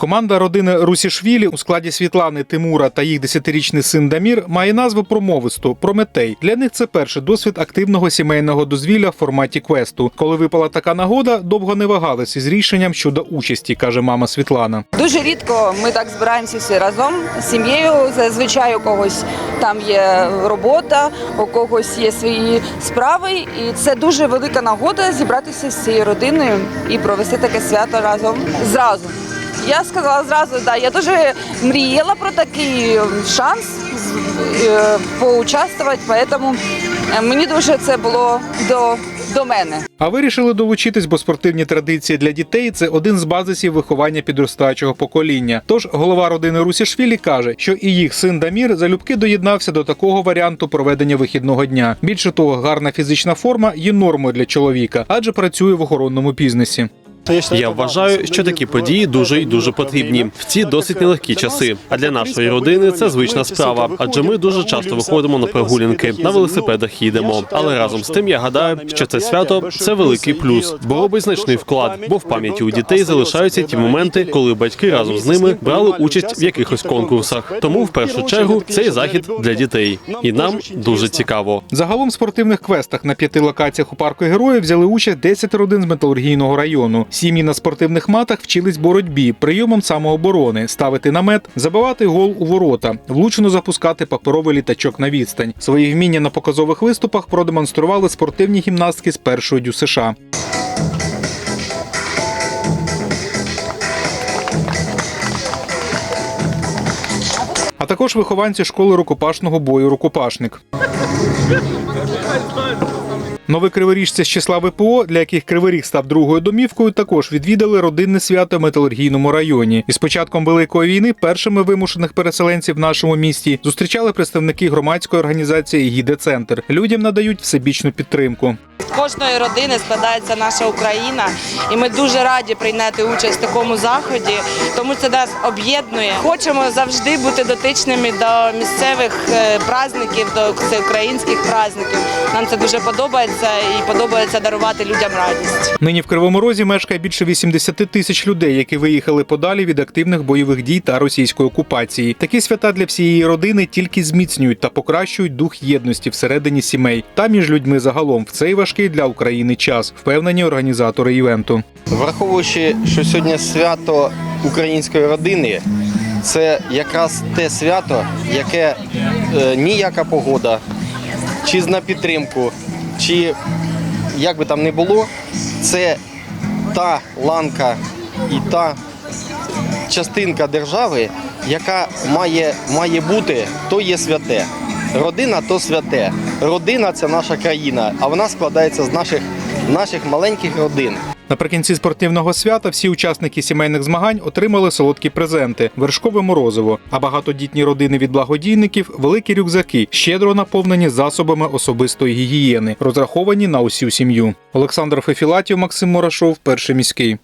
Команда родини Русішвілі у складі Світлани, Тимура та їх десятирічний син Дамір має назву промовисту Прометей. Для них це перший досвід активного сімейного дозвілля в форматі квесту. Коли випала така нагода, довго не вагалися із рішенням щодо участі, каже мама Світлана. Дуже рідко ми так збираємося всі разом з сім'єю. Зазвичай у когось там є робота, у когось є свої справи, і це дуже велика нагода зібратися з цією родиною і провести таке свято разом зразу. Я сказала зразу, да, я дуже мріяла про такий шанс е, поучаствувати, тому е, мені дуже це було до, до мене. А вирішили долучитись, бо спортивні традиції для дітей це один з базисів виховання підростаючого покоління. Тож голова родини Русішвілі каже, що і їх син Дамір залюбки доєднався до такого варіанту проведення вихідного дня. Більше того, гарна фізична форма є нормою для чоловіка, адже працює в охоронному бізнесі. Я вважаю, що такі події дуже і дуже потрібні в ці досить нелегкі часи. А для нашої родини це звична справа, адже ми дуже часто виходимо на прогулянки, на велосипедах їдемо. Але разом з тим я гадаю, що це свято це великий плюс, бо робить значний вклад, бо в пам'яті у дітей залишаються ті моменти, коли батьки разом з ними брали участь в якихось конкурсах. Тому в першу чергу цей захід для дітей, і нам дуже цікаво. Загалом в спортивних квестах на п'яти локаціях у парку героїв взяли участь 10 родин з металургійного району. Сім'ї на спортивних матах вчились боротьбі, прийомом самооборони, ставити намет, забивати гол у ворота, влучно запускати паперовий літачок на відстань. Свої вміння на показових виступах продемонстрували спортивні гімнастки з першої дю США. А також вихованці школи рукопашного бою Рукопашник. Новий криворіжці з числа ВПО, для яких Кривий став другою домівкою, також відвідали родинне свято в металургійному районі. І з початком великої війни першими вимушених переселенців в нашому місті зустрічали представники громадської організації Гіде Центр. Людям надають всебічну підтримку. Кожної родини складається наша Україна, і ми дуже раді прийняти участь в такому заході, тому це нас об'єднує. Хочемо завжди бути дотичними до місцевих е, праздників, до всеукраїнських праздників. Нам це дуже подобається і подобається дарувати людям радість. Нині в Кривому Розі мешкає більше 80 тисяч людей, які виїхали подалі від активних бойових дій та російської окупації. Такі свята для всієї родини тільки зміцнюють та покращують дух єдності всередині сімей та між людьми загалом в цей важкий для України час, впевнені організатори івенту. Враховуючи, що сьогодні свято української родини, це якраз те свято, яке е, ніяка погода, чи на підтримку, чи як би там не було, це та ланка і та частинка держави, яка має, має бути, то є святе. Родина то святе. Родина це наша країна, а вона складається з наших, наших маленьких родин. Наприкінці спортивного свята всі учасники сімейних змагань отримали солодкі презенти, вершкове морозиво, а багатодітні родини від благодійників великі рюкзаки, щедро наповнені засобами особистої гігієни, розраховані на усю сім'ю. Олександр Фефілатів, Максим Мурашов, перший міський.